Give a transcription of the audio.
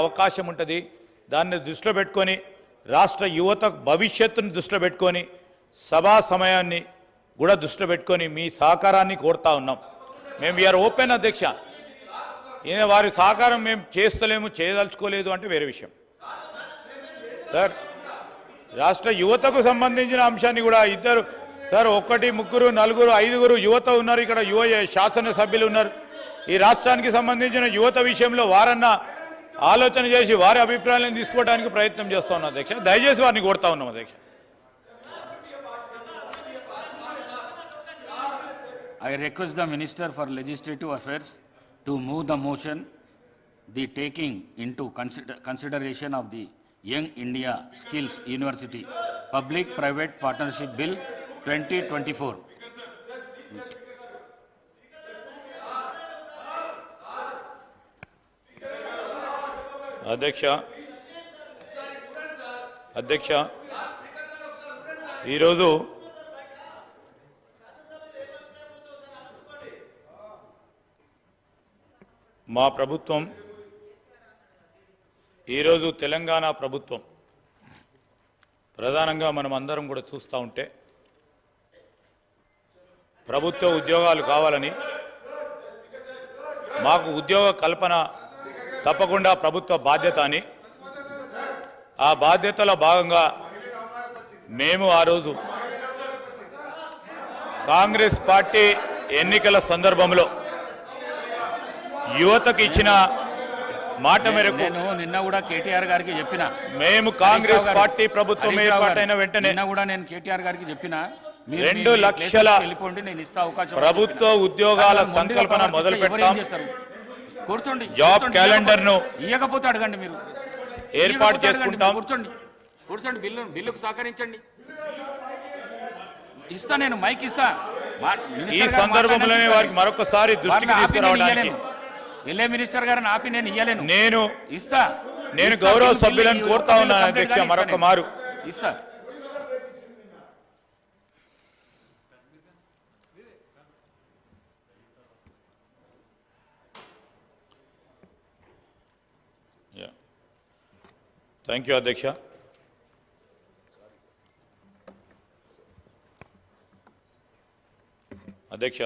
అవకాశం ఉంటుంది. దాన్ని దృష్టిలో పెట్టుకొని రాష్ట్ర యువత భవిష్యత్తును దృష్టిలో పెట్టుకొని సభా సమయాన్ని కూడా దృష్టిలో పెట్టుకొని మీ సహకారాన్ని కోరుతా ఉన్నాం. మేము వీఆర్ ఓపెన్ అధ్యక్ష. ఈయన వారి సహకారం మేము చేస్తలేము చేయదలుచుకోలేదు అంటే వేరే విషయం. సార్ రాష్ట్ర యువతకు సంబంధించిన అంశాన్ని కూడా ఇద్దరు సార్ ఒకటి ముగ్గురు నలుగురు ఐదుగురు యువత ఉన్నారు. ఇక్కడ యువ శాసనసభ్యులు ఉన్నారు. ఈ రాష్ట్రానికి సంబంధించిన యువత విషయంలో వారన్నా ఆలోచన చేసి వారి అభిప్రాయాలను తీసుకోవడానికి ప్రయత్నం చేస్తా ఉన్నాం అధ్యక్ష. దయచేసి వారిని కొడతా ఉన్నాం అధ్యక్ష. I request the minister for legislative affairs to move the motion the taking into consideration of the young India skills university public private partnership bill twenty twenty four అధ్యక్ష. అధ్యక్ష. ఈరోజు మా ప్రభుత్వం ఈరోజు తెలంగాణ ప్రభుత్వం ప్రధానంగా మనం అందరం కూడా చూస్తూ ఉంటే ప్రభుత్వ ఉద్యోగాలు కావాలని మాకు ఉద్యోగ కల్పన తప్పకుండా ప్రభుత్వ బాధ్యత అని ఆ బాధ్యతలో భాగంగా మేము ఆ రోజు కాంగ్రెస్ పార్టీ ఎన్నికల సందర్భంలో యువతకు ఇచ్చిన మాట మేరకు నేను నిన్న కూడా కేటీఆర్ గారికి చెప్పిన మేము కాంగ్రెస్ పార్టీ ప్రభుత్వం ఏర్పాటైన వెంటనే కూడా నేను కేటీఆర్ గారికి చెప్పిన రెండు లక్షల ప్రభుత్వ. ఉద్యోగాల సంకల్పన మొదలు పెడతాం. కూర్చోండి జాబ్ కూర్చోండి. క్యాలెండర్ను ఇయ్యకపోతే అడగండి మీరు ఏర్పాటు చేసుకుంటాం. కూర్చోండి కూర్చోండి బిల్లు బిల్లుకు సహకరించండి ఇస్తా నేను మైక్ ఇస్తా ఈ సందర్భంలోనే వారికి మరొకసారి దృష్టికి తీసుకురావడానికి. వెళ్ళే మినిస్టర్ గారిని ఆపి నేను ఇయ్యలేను నేను ఇస్తా నేను. గౌరవ సభ్యులను కోరుతా ఉన్నాను అధ్యక్ష మరొక మారు. ఇస్తా థ్యాంక్ యూ అధ్యక్ష అధ్యక్ష